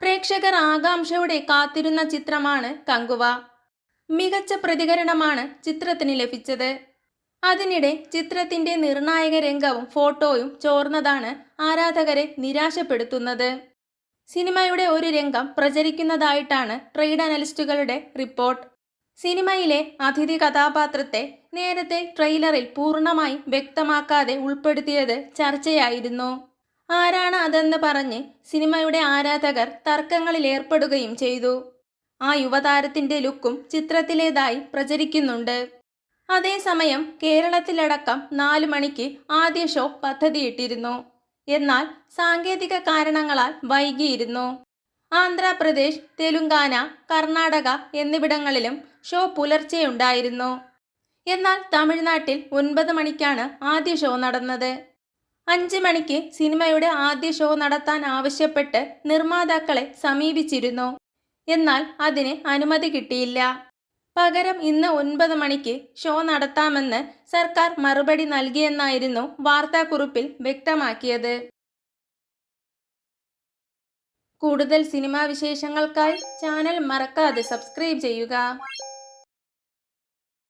പ്രേക്ഷകർ ആകാംക്ഷയോടെ കാത്തിരുന്ന ചിത്രമാണ് കങ്കുവ. മികച്ച പ്രതികരണമാണ് ചിത്രത്തിന് ലഭിച്ചത്. അതിനിടെ ചിത്രത്തിന്റെ നിർണായക രംഗവും ഫോട്ടോയും ചോർന്നതാണ് ആരാധകരെ നിരാശപ്പെടുത്തുന്നത്. സിനിമയുടെ ഒരു രംഗം പ്രചരിക്കുന്നതായിട്ടാണ് ട്രേഡ് അനലിസ്റ്റുകളുടെ റിപ്പോർട്ട്. സിനിമയിലെ അതിഥി കഥാപാത്രത്തെ നേരത്തെ ട്രെയിലറിൽ പൂർണമായി വ്യക്തമാക്കാതെ ഉൾപ്പെടുത്തിയത് ചർച്ചയായിരുന്നു. ആരാണ് അതെന്ന് പറഞ്ഞ് സിനിമയുടെ ആരാധകർ തർക്കങ്ങളിൽ ഏർപ്പെടുകയും ചെയ്തു. ആ യുവതാരത്തിന്റെ ലുക്കും ചിത്രത്തിലേതായി പ്രചരിക്കുന്നുണ്ട്. അതേസമയം കേരളത്തിലടക്കം നാലു മണിക്ക് ആദ്യ ഷോ പദ്ധതിയിട്ടിരുന്നു. എന്നാൽ സാങ്കേതിക കാരണങ്ങളാൽ വൈകിയിരുന്നു. ആന്ധ്രാപ്രദേശ് തെലുങ്കാന കർണാടക എന്നിവിടങ്ങളിലും ഷോ പുലർച്ചെയുണ്ടായിരുന്നു. എന്നാൽ തമിഴ്നാട്ടിൽ ഒൻപത് മണിക്കാണ് ആദ്യ ഷോ നടന്നത്. അഞ്ച് മണിക്ക് സിനിമയുടെ ആദ്യ ഷോ നടത്താൻ ആവശ്യപ്പെട്ട് നിർമ്മാതാക്കളെ സമീപിച്ചിരുന്നു. എന്നാൽ അതിന് അനുമതി കിട്ടിയില്ല. പകരം ഇന്ന് ഒൻപത് മണിക്ക് ഷോ നടത്താമെന്ന് സർക്കാർ മറുപടി നൽകിയെന്നായിരുന്നു വാർത്താക്കുറിപ്പിൽ വ്യക്തമാക്കിയത്. കൂടുതൽ സിനിമാ വിശേഷങ്ങൾക്കായി ചാനൽ മറക്കാതെ സബ്സ്ക്രൈബ് ചെയ്യുക.